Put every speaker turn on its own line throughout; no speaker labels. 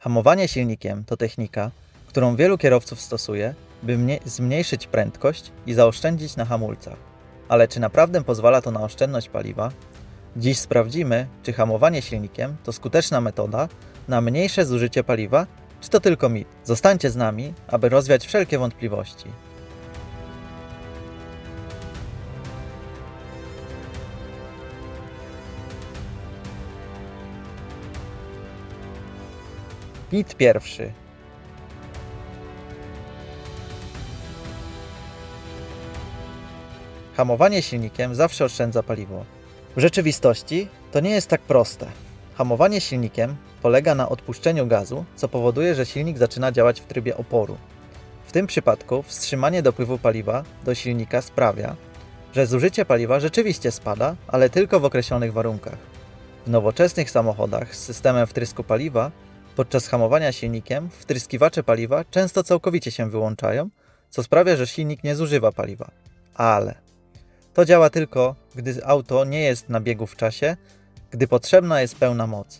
Hamowanie silnikiem to technika, którą wielu kierowców stosuje, by mnie- zmniejszyć prędkość i zaoszczędzić na hamulcach. Ale czy naprawdę pozwala to na oszczędność paliwa? Dziś sprawdzimy, czy hamowanie silnikiem to skuteczna metoda na mniejsze zużycie paliwa, czy to tylko mit. Zostańcie z nami, aby rozwiać wszelkie wątpliwości. Mit pierwszy. Hamowanie silnikiem zawsze oszczędza paliwo. W rzeczywistości to nie jest tak proste. Hamowanie silnikiem polega na odpuszczeniu gazu, co powoduje, że silnik zaczyna działać w trybie oporu. W tym przypadku wstrzymanie dopływu paliwa do silnika sprawia, że zużycie paliwa rzeczywiście spada, ale tylko w określonych warunkach. W nowoczesnych samochodach z systemem wtrysku paliwa podczas hamowania silnikiem wtryskiwacze paliwa często całkowicie się wyłączają, co sprawia, że silnik nie zużywa paliwa. Ale to działa tylko, gdy auto nie jest na biegu w czasie, gdy potrzebna jest pełna moc.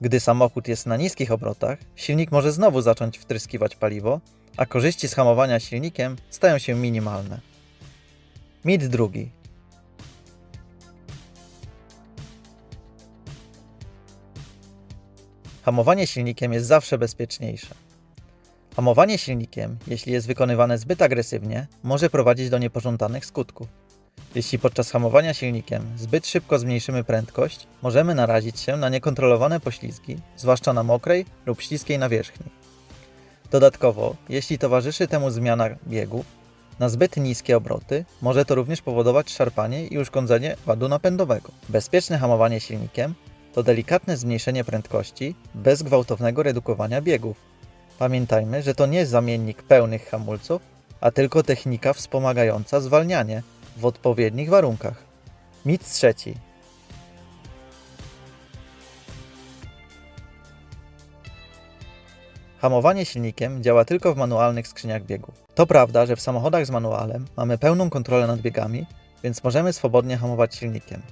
Gdy samochód jest na niskich obrotach, silnik może znowu zacząć wtryskiwać paliwo, a korzyści z hamowania silnikiem stają się minimalne. Mit drugi. Hamowanie silnikiem jest zawsze bezpieczniejsze. Hamowanie silnikiem, jeśli jest wykonywane zbyt agresywnie, może prowadzić do niepożądanych skutków. Jeśli podczas hamowania silnikiem zbyt szybko zmniejszymy prędkość, możemy narazić się na niekontrolowane poślizgi, zwłaszcza na mokrej lub śliskiej nawierzchni. Dodatkowo, jeśli towarzyszy temu zmiana biegu na zbyt niskie obroty, może to również powodować szarpanie i uszkodzenie ładu napędowego. Bezpieczne hamowanie silnikiem to delikatne zmniejszenie prędkości bez gwałtownego redukowania biegów. Pamiętajmy, że to nie zamiennik pełnych hamulców, a tylko technika wspomagająca zwalnianie w odpowiednich warunkach. Mit trzeci. Hamowanie silnikiem działa tylko w manualnych skrzyniach biegów. To prawda, że w samochodach z manualem mamy pełną kontrolę nad biegami, więc możemy swobodnie hamować silnikiem.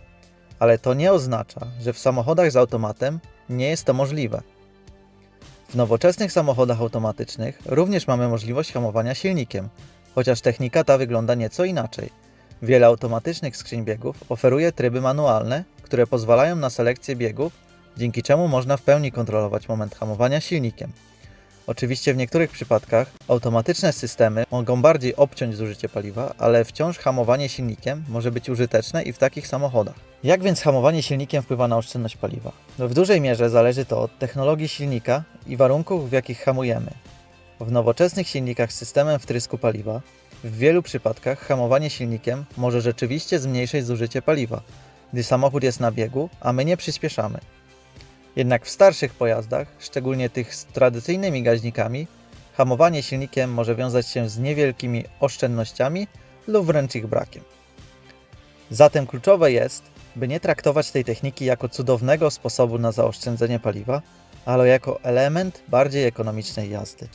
Ale to nie oznacza, że w samochodach z automatem nie jest to możliwe. W nowoczesnych samochodach automatycznych również mamy możliwość hamowania silnikiem, chociaż technika ta wygląda nieco inaczej. Wiele automatycznych skrzyń biegów oferuje tryby manualne, które pozwalają na selekcję biegów, dzięki czemu można w pełni kontrolować moment hamowania silnikiem. Oczywiście w niektórych przypadkach automatyczne systemy mogą bardziej obciąć zużycie paliwa, ale wciąż hamowanie silnikiem może być użyteczne i w takich samochodach. Jak więc hamowanie silnikiem wpływa na oszczędność paliwa? No w dużej mierze zależy to od technologii silnika i warunków, w jakich hamujemy. W nowoczesnych silnikach z systemem wtrysku paliwa w wielu przypadkach hamowanie silnikiem może rzeczywiście zmniejszyć zużycie paliwa, gdy samochód jest na biegu, a my nie przyspieszamy. Jednak w starszych pojazdach, szczególnie tych z tradycyjnymi gaźnikami, hamowanie silnikiem może wiązać się z niewielkimi oszczędnościami lub wręcz ich brakiem. Zatem kluczowe jest, by nie traktować tej techniki jako cudownego sposobu na zaoszczędzenie paliwa, ale jako element bardziej ekonomicznej jazdy.